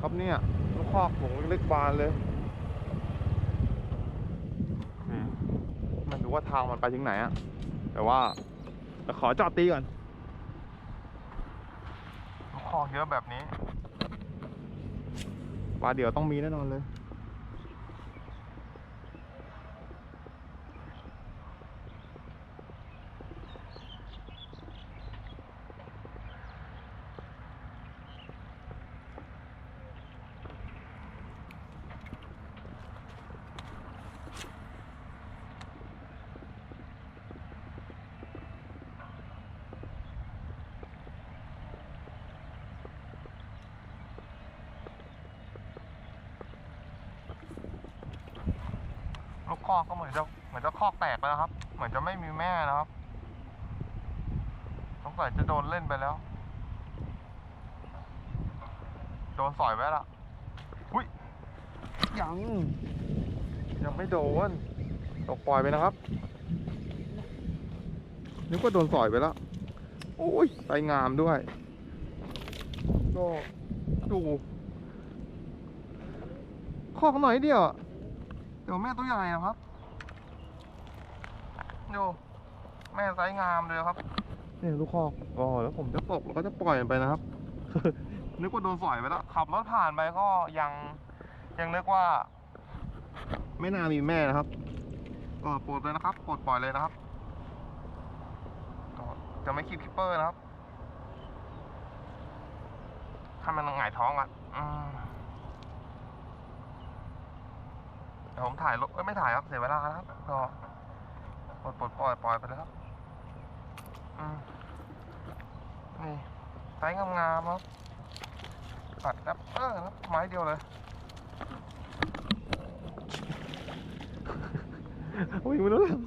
ครับเนี่ยลูกคอกผมเล็กบานเลยนี่ไม่รู้ว่าทางมันไปถึงไหนอะแต่ว่าแต่ขอจอดตีก่อนลูกคอกเยอะแบบนี้ปลาเดี๋ยวต้องมีแน่นอนเลย อกก็เหมือนจะเหมือนจะคอกแตกไปแล้วครับ เหมือนจะไม่มีแม่นะครับสงสัยจะโดนเล่นไปแล้ว โดนสอยไว้ละอุ้ยยัง ยังไม่โดนตกปล่อยไปนะครับ นึกว่าโดนสอยไปแล้วโอ้ยไปงามด้วยก็ดูคอกหน่อยเดียวอะเดี๋ยวแม่ตัวใหญ่อะครับ ดูแม่ไซส์งามเลยครับนี่ลูกคอกอ๋อแล้วผมจะตกแล้วก็จะปล่อยมันไปนะครับ นึกว่าโดนสอยไปแล้ว ขับรถผ่านไปก็ยังยังนึกว่า ไม่น่ามีแม่นะครับก็ปลดเลยนะครับปลดปล่อยเลยนะครับก็จะไม่คีบคิปเปอร์นะครับ ถ้ามันหงายท้องอะอืมเดี๋ยวผมถ่ายรูปเอ้ยไม่ถ่ายครับเสียเวลานะครับก็ ปลดปลดปล่อยปล่อยไปเลยครับอืมนี่ไซส์งามๆครับตัดแรปเปอร์ครับไม้เดียวเลยโอ้ยไม่รู้เรื่อง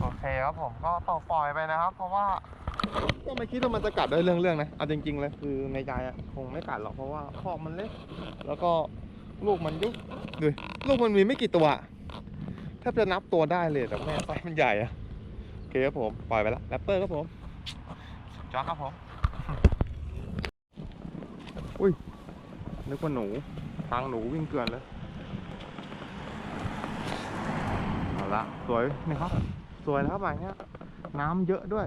โอเคครับผมก็ต่อปล่อยไปนะครับ เพราะว่าก็ไม่คิดว่ามันจะกัดได้เรื่องๆนะ เอาจริงๆเลยคือในใจอะคงไม่กัดหรอกเพราะว่าคอกมันเล็ก แล้วก็ ลูกมันยุบดูลูกมันมีไม่กี่ตัวแทบจะนับตัวได้เลยแต่แม่ไซส์มันใหญ่อะโอเคครับผมปล่อยไปแล้วแรปเปอร์ครับผมสุดยอดครับผมอุ้ยนึกว่าหนูทางหนูวิ่งเกลือนเลยเอาละสวยนี่ครับ สวยนะครับแบบเนี้ยน้ำเยอะด้วย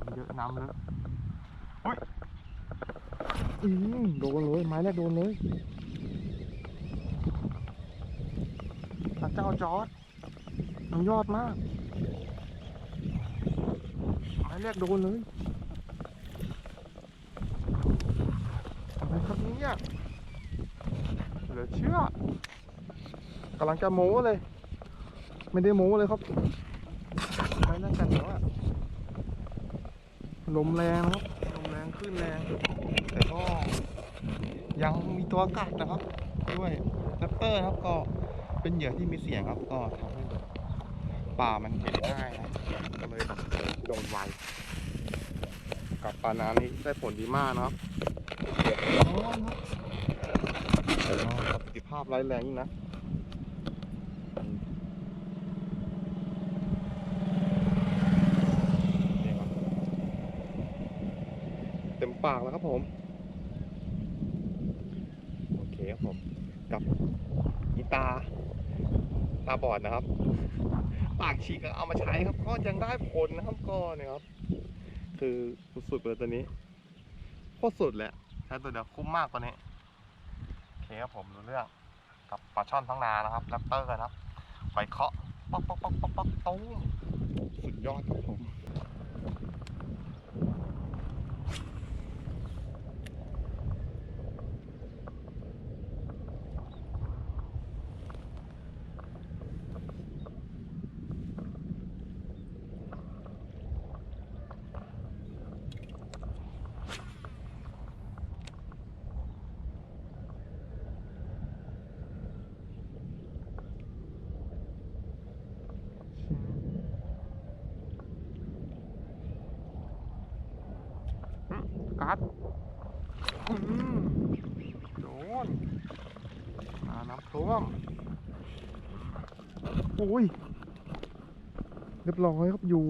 น้ำเยอะน้ำเลอะอุ้ย อืมโดนเลยไม้แรกโดนเลยพระเจ้าจอร์ดมันยอดมากไม้แรกโดนเลยอะไรครับเนี่ยเหลือเชื่อกำลังจะโม้เลย ไม่ได้โม้เลยครับไม่นั่งกันแล้วอะลมแรงครับลมแรงขึ้นแรง แต่ก็ยังมีตัวกัดนะครับ ด้วยแรปเปอร์ครับก็เป็นเหยื่อที่มีเสียงครับก็ทำให้แบบป่ามันเห็นง่ายนะก็เลยโดนไวกับปลาน้ำนี่ได้ผลดีมากนะครับร้อนครับแต่ก็ประสิทธิภาพร้ายแรงยิ่งนะ นี่ครับเต็ม ปากแล้วครับผม โอเคครับผม กับกีตา ตาบอดนะครับ ปากฉีกเอามาใช้ครับ ก็ยังได้ผลนะครับก็เนี่ยครับ คือสุดเลยตัวนี้โคตรสุดแหละใช้ตัวเดียวคุ้มมากตัวนี้โอเคครับผมรู้เรื่องกับปลาช่อนทั้งนานะครับแรปเตอร์นะครับไปเคาะป๊อกป๊อกป๊อกป๊อกป๊อกตุ้มสุดยอดครับผม ชัดโดนน้ำท่วมโอ้ย เรียบร้อยครับอยู่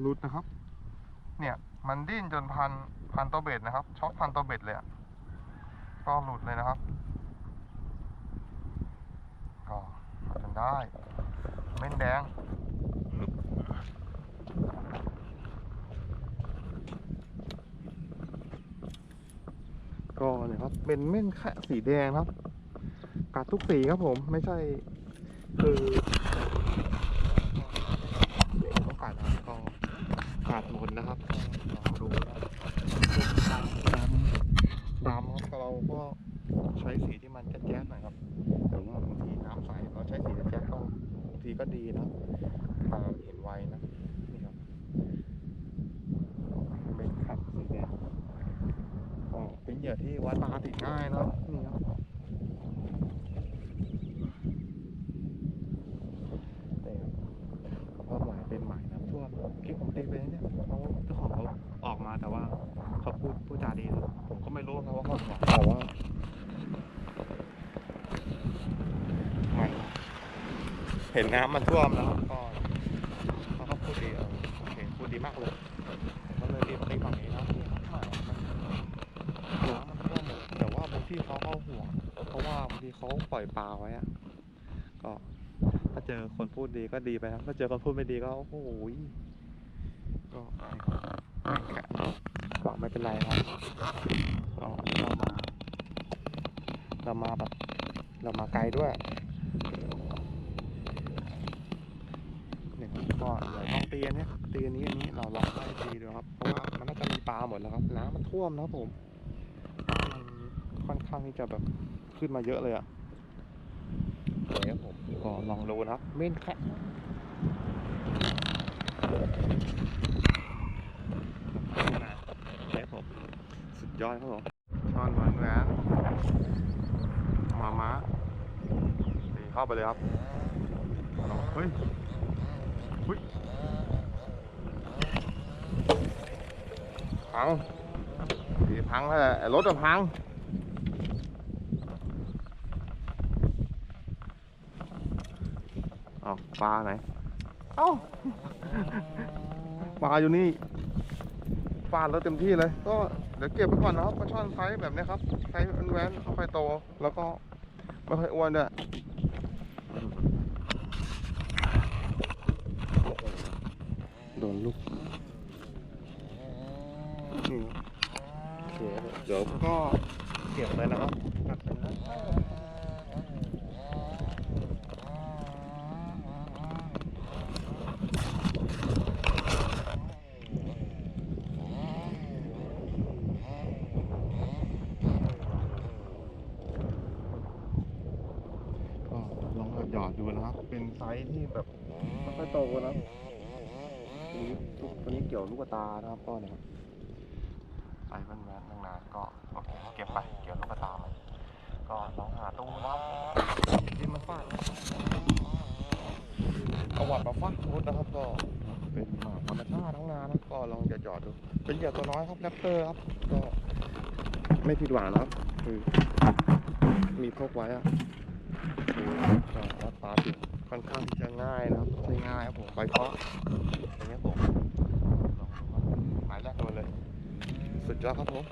หลุดนะครับ เนี่ย มันดิ้นจนพันพันตัวเบ็ดนะครับ ช็อกพันตัวเบ็ดเลยอะ ก็หลุดเลยนะครับ ก็จนได้ เม่นแดง ก็เนี่ยครับ เป็นเม่นแค่สีแดงครับ กัดทุกสีครับผม ไม่ใช่ คือเด็กต้องกัดนะก็กัดหมดนะครับก็ลองดูนะครับดำดำครับเราก็ใช้สีที่มันแจ๊ดๆหน่อยครับ แต่ว่าบางทีน้ำใสเราใช้สีแจ๊ดๆก็บางทีก็ดีนะตามเห็นไวนะ นี่ครับเป็นขัดสีแดงก็ เป็นเหยื่อที่วัดตาติดง่ายนะครับนี่ครับแต่เขาเพิ่มหมายเป็นหมายน้ำท่วมคลิปผมตีไปเนี่ยเขาเจ้าของเขาออกมาแต่ว่าเขาพูดพูดจาดีนะผมก็ไม่รู้นะว่าเขาหวังแต่ว่ามันเห็นน้ำมันท่วมแล้วก็เขาก็พูดดีเออโอเคพูดดีมากเลยผมก็เลยรีบตีฝั่งนี้นะที่หมายมันน้ำมันท่วมหมดแต่ว่าบางที่ เขาห่วง เพราะว่าบางทีเขาปล่อยปลาไว้อะก็ถ้าเจอคนพูดดีก็ดีไปครับถ้าเจอคนพูดไม่ดีก็โอ้โหยก็ไม่แค่ก็ไม่เป็นไรครับก็เรามา เรามาแบบเรามาไกลด้วยเนี่ยครับก็เดี๋ยวลองเตีอันเนี้ยตีอันนี้อันนี้เราลองไล่ตีดูครับเพราะว่ามันน่าจะมีปลาหมดแล้วครับน้ำมันท่วมนะครับผม ค่อนข้างที่จะแบบขึ้นมาเยอะเลยอะสวยครับผมก็ลองดูนะครับเม่นแคะใช่ผมสุดยอดครับผมช้อนหวานแหวนมาม้าตีเข้าไปเลยครับเอาเฮ้ยเฮ้ยพังตีพังแล้วแหละรถจะพัง เอาปลาไหน เอ้า ปลาอยู่นี่ฟาดแล้วเต็มที่เลย ก็เดี๋ยวเก็บไปก่อนนะครับปลาช่อนไซส์แบบนี้ครับไซส์แว้นๆค่อยๆโต แล้วก็ไม่ค่อยอ้วนด้วยโดนลูกนี่โอเคเดี๋ยวก็เก็บเลยนะครับตัดเป็นนะ ก็ลองหยอดดูนะครับ เป็นไซส์ที่แบบไม่ค่อยโตนะตัวนี้ตัวนี้เกี่ยวลูกตานะครับก็เนี่ยครับไซส์แวนๆนานๆก็โอเคเก็บไปเกี่ยวลูกตาไปก็ลองหาตู้นะครับที่มันฟาดเอาวัดมาฟาดพุดนะครับก็เป็นหมาธรรมชาติทั้งนานะก็ลองหยอดๆดูเป็นเหยื่อตัวน้อยครับแรปเตอร์ครับก็ไม่ผิดหวังนะครับคือมีพกไว้อะก็วัดปลาติด ค่อนข้างที่จะง่ายนะครับใช้ง่ายครับผมไปเคาะอย่างเงี้ยผมลองดูครับหมายแรกโดนเลย สุดยอดครับผม